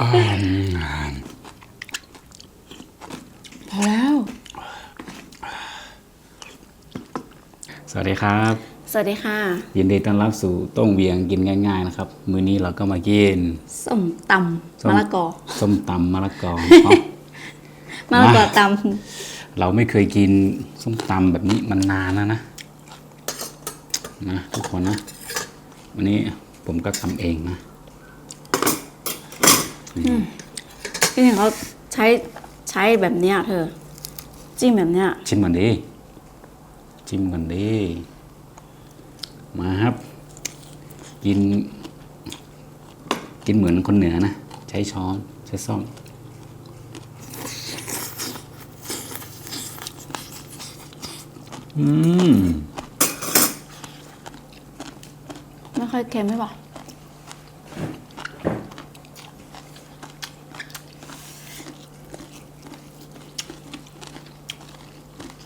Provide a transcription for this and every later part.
อ่าพอแล้ว สวัสดีครับ สวัสดีค่ะ ยินดีต้อนรับสู่โต้งเวียงกินง่าย ๆ นะครับ มื้อนี้เราก็มากิน ส้มตำส้ม มะละกอส้มตำมะละกอเพราะมะละกอตเราไม่เคยกินส้มตำแบบนี้มันนานแล้วนะนะทุกคนนะ วันนี้ผมก็ทำเองนะำที่เห็นเขาใช้ใช้แบบเนี้ยเธอ จิ้มแบบเนี้ยชิมก่อนดิชิมก่อนดิมาครับ กิน กินเหมือนคนเหนือนะ ใช้ช้อน ใช้ซ่อมอืม ไม่ค่อยเค็มไม่ป่ะ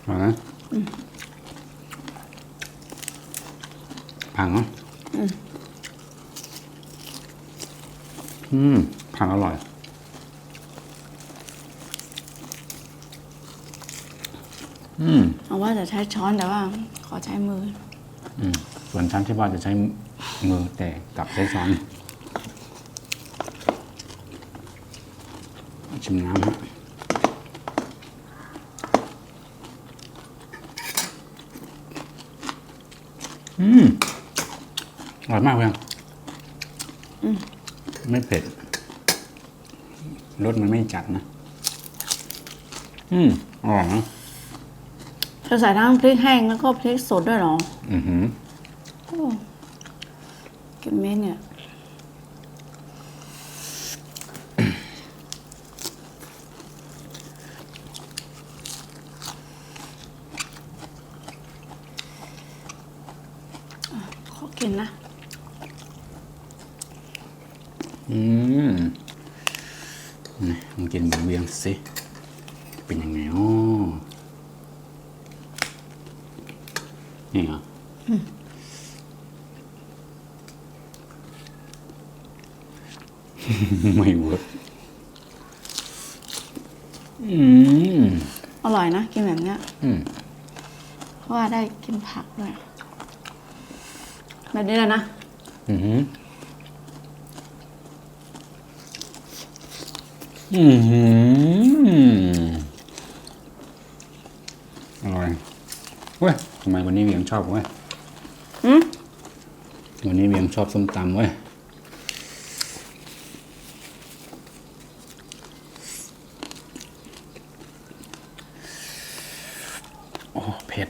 เอานะ ผังเหรออืมผังอร่อย อืมเอาว่าจะใช้ช้อนแต่ว่า ขอใช้มือ อืมส่วนฉันที่ว่าจะใช้มือแต่กลับใช้ช้อน ชิมน้ำฮะอืม อร่อยมากเลยอะไม่เผ็ดรสมันไม่จัดนะ อืมอร่อยนะเธอใส่ทั้งพริกแห้งแล้วก็พริกสดด้วยเหรอ อือหือโอ้กินเม็ดเนี่ย ขอกินนะ อืม นี่ลองกินหมูเวียงสิ เป็นยังไงอ๋อนี่เหรออไม่เวิร์กอืม อร่อยนะ กินแบบเนี้ยอืม เพราะว่าได้กินผักด้วยแบบนี้เลยนะ อือ ออือหืออร่อยเว้ยทำไมวันนี้เวียงชอบเว้ยอืมวันนี้เวียงชอบส้มตำเว้ยโอ้เผ็ด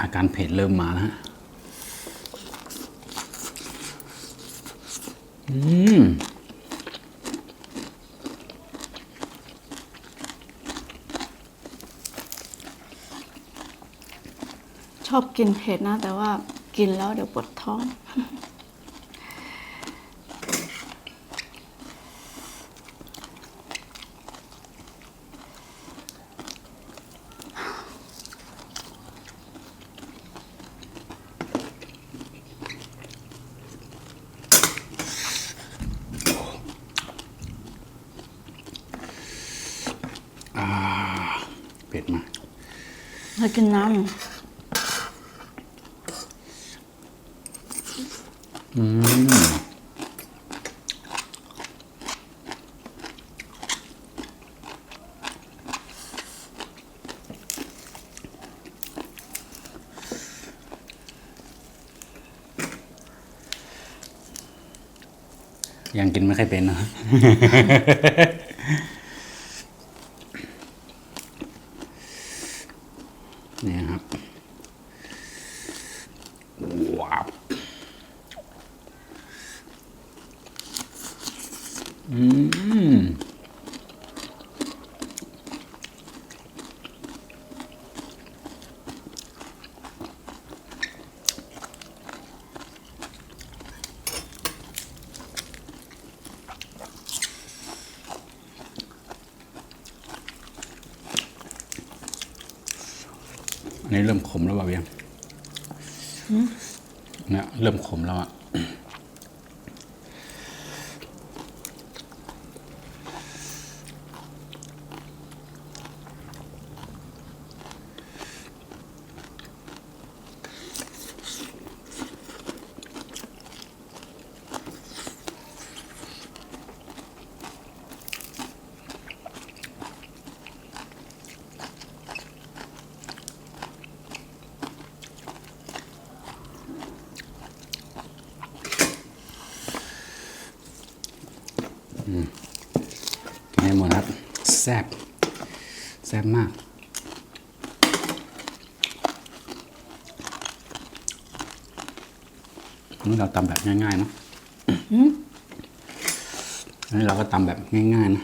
อาการเผ็ดเริ่มมาแล้วฮะอืม อบกินเผ็ดนะ แต่ว่ากินแล้วเดี๋ยวปวดท้องเผ็ดมากเรากินน้ำ อืม ยังกินไม่ค่อยเป็นเนะเนี่ยครับ ว้าว อืม อั นนี้เริ่มขมแล้วเปล่าเบียงเนี่ยเริ่มขมแล้วอะ กินให้หมดครับแซ่บแซ่บมากนี่เราตำแบบง่ายๆเนะอันนี้เราก็ตำแบบง่ายๆนะ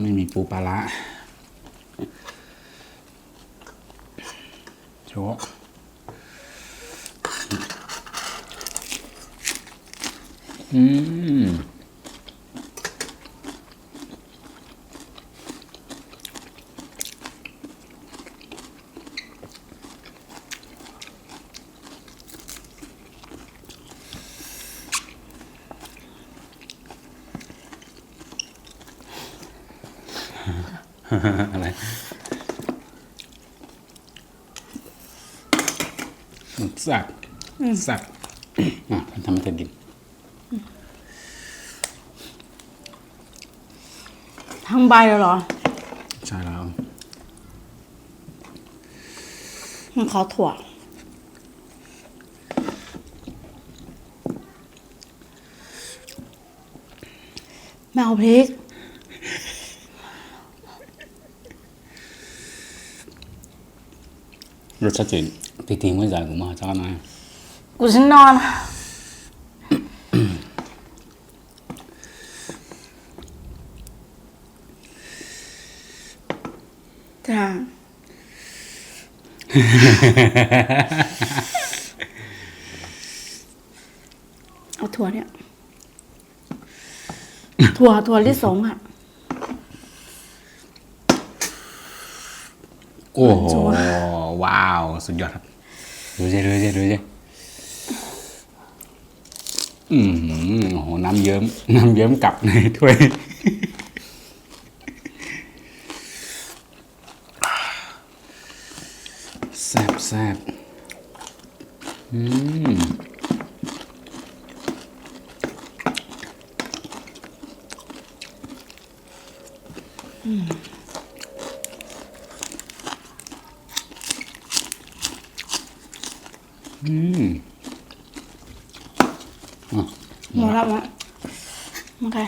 ไม่มีปูปลาละโชว์ อืมอะไรมันสักสักอะทำให้เธอกิ ทั้งใบเลยเหรอ ใช่แล้ว มันขอถั่ว ไม่เอาพริก รสชาติจืดที่ทิ้งไว้ใส่กูมาจ้านะกูฉันนอน จ้า เอาถั่วเนี่ย ถั่วถั่วลิสงอะ โอ้โหชัวร์ว้าว สุดยอดครับ ดูสิดูสิดูสิอืมโอ้โห น้ำเยิ้ม น้ำเยิ้มกลับในถ้วย แซ่บแซ่บอืมอืมหมดแล้วมั้งโอเค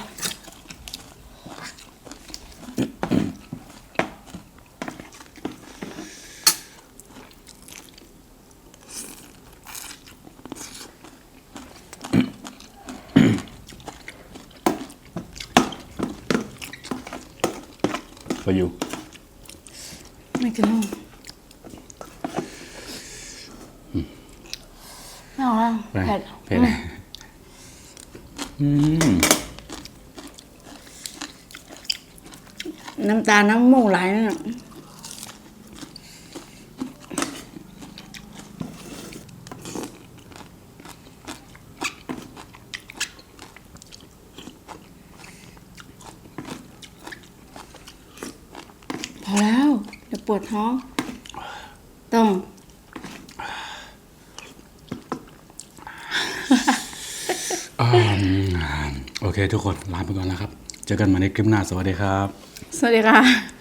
for you ไม่กินแล้วไม่เอาแล้วไปเผ็ดเผ็ดอืมน้ำตาลน้ำมูกไหลนั่นน่ะพอแล้ว เดี๋ยวปวดท้อง ต้อง อ่าโอเคทุกคนลาไปก่อนแล้วครับ เจอกันใหม่ในคลิปหน้าสวัสดีครับ สวัสดีค่ะ